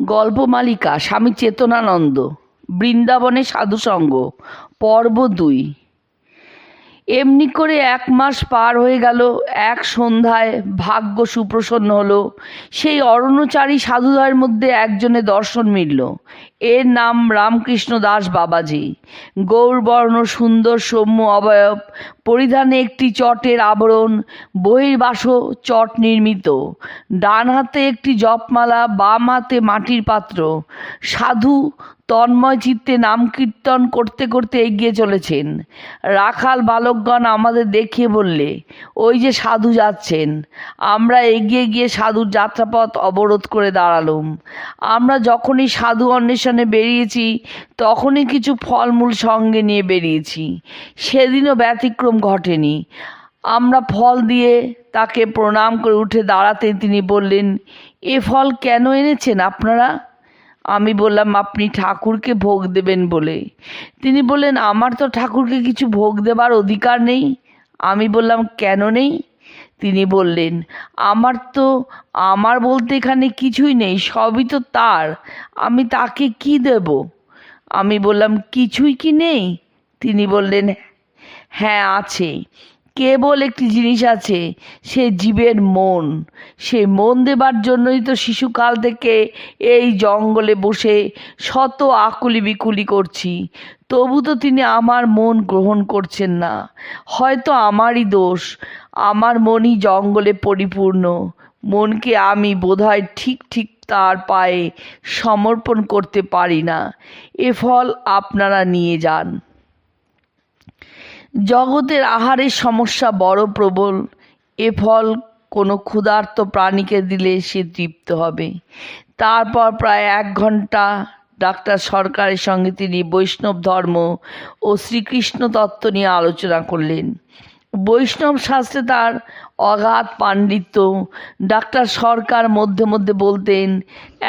গল্পমালিকা স্বামী চেতনানন্দ, বৃন্দাবনে সাধুসঙ্গ, পর্ব দুই। এমনি করে এক মাস পার হয়ে গেল, এক সন্ধ্যায় ভাগ্য সুপ্রসন্ন হলো। সেই অরণ্যচারী সাধুদয়ের মধ্যে একজনে দর্শন মিলল। এর নাম রামকৃষ্ণ দাস বাবাজি। গৌরবর্ণ সুন্দর সৌম্য অবয়ব, পরিধানে একটি চটের আবরণ, বহির্বাস চট নির্মিত। ডান হাতে একটি জপমালা, বাম হাতে মাটির পাত্র। সাধু তন্ময় চিত্তে নাম কীর্তন করতে করতে এগিয়ে চলেছেন। রাখাল বালকগণ আমাদের দেখিয়ে বললে, ওই যে সাধু যাচ্ছেন, আমরা এগিয়ে গিয়ে সাধুর যাত্রাপথ অবরোধ করে দাঁড়ালুম। আমরা যখনই সাধু অন্বেষণে বেরিয়েছি, তখনই কিছু ফলমূল সঙ্গে নিয়ে বেরিয়েছি। সেদিনও ব্যতিক্রম ঘটেনি। আমরা ফল দিয়ে তাকে প্রণাম করে উঠে দাঁড়াতে তিনি বললেন, এ ফল কেন এনেছেন আপনারা? আমি বললাম, আপনি ঠাকুরকে ভোগ দেবেন বলে। তিনি বললেন, আমার তো ঠাকুরকে কিছু ভোগ দেবার অধিকার নেই। আমি বললাম, কেন নেই? তিনি বললেন, আমার তো, আমার বলতে এখানে কিছুই নেই, সবই তো তার, আমি তাকে কি দেব? আমি বললাম, কিছুই কি নেই? তিনি বললেন হ্যাঁ আছে, কেবল একটি জিনিস আছে, সে জীবের মন, সে মন দেবার জন্যই তো শিশুকাল থেকে এই জঙ্গলে বসে শত আকুলি বিকুলি করছি, তবু তো তিনি আমার মন গ্রহণ করছেন না, হয়তো আমারই দোষ আমার মনই জঙ্গলে পরিপূর্ণ। মনকে আমি বোধহয় ঠিক ঠিক তার পায়ে সমর্পণ করতে পারি না। এ ফল আপনারা নিয়ে যান। জগতের আহারের সমস্যা বড় প্রবল। এ ফল কোনো ক্ষুধার্ত প্রাণীকে দিলে সে তৃপ্ত হবে। তারপর প্রায় এক ঘণ্টা ডাক্তার সরকারের সঙ্গে তিনি বৈষ্ণব ধর্ম ও শ্রীকৃষ্ণ তত্ত্ব নিয়ে আলোচনা করলেন। বৈষ্ণব শাস্ত্রে তার অগাধ পাণ্ডিত্য। ডাক্তার সরকার মধ্যে মধ্যে বলতেন,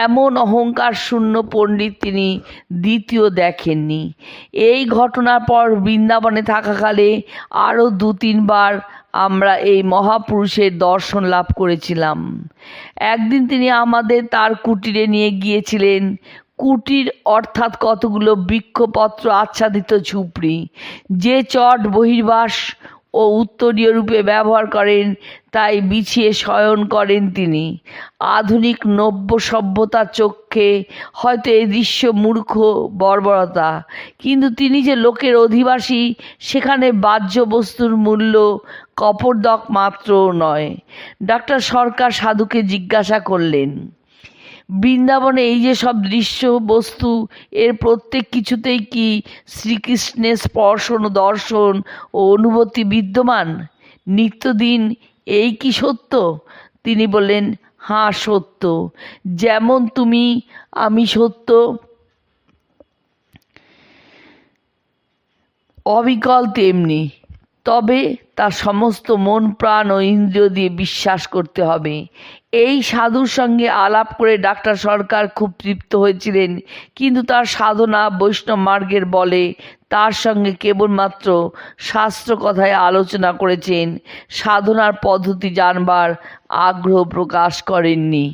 এমন অহংকার শূন্য পণ্ডিত তিনি দ্বিতীয় দেখেননি। এই ঘটনার পর বৃন্দাবনে থাকাকালে আরও দু তিনবার আমরা এই মহাপুরুষের দর্শন লাভ করেছিলাম। একদিন তিনি আমাদের তার কুটিরে নিয়ে গিয়েছিলেন। কুটির অর্থাৎ কতগুলো বৃক্ষপত্র, আচ্ছাদিত ঝুপড়ি, যে চট বহির্বাস ও উত্তরীয় রূপে ব্যবহার করেন, তাই বিছিয়ে শয়ন করেন তিনি। আধুনিক নব্য সভ্যতার চক্ষে হয়তো এই দৃশ্য মূর্খ, বর্বরতা, কিন্তু তিনি যে লোকের অধিবাসী, সেখানে বাহ্য বস্তুর মূল্য কপরদক মাত্র নয়। ডাক্তার সরকার সাধুকে জিজ্ঞাসা করলেন বৃন্দাবনে এই যে সব দৃশ্য, বস্তু, এর প্রত্যেক কিছুতেই কি শ্রীকৃষ্ণের স্পর্শন দর্শন ও অনুভূতি বিদ্যমান? নিত্যদিন এই কি সত্য? তিনি বললেন, হাঁ, সত্য। যেমন তুমি, আমি সত্য। অবিকল তেমনি। তবে তার সমস্ত মন, প্রাণ ও ইন্দ্রিয় দিয়ে বিশ্বাস করতে হবে। এই সাধুর সঙ্গে আলাপ করে ডাক্তার সরকার খুব তৃপ্ত হয়েছিলেন, কিন্তু তার সাধনা বৈষ্ণব মার্গের বলে তার সঙ্গে কেবলমাত্র শাস্ত্র কথায় আলোচনা করেছেন। সাধনার পদ্ধতি জানবার আগ্রহ প্রকাশ করেননি।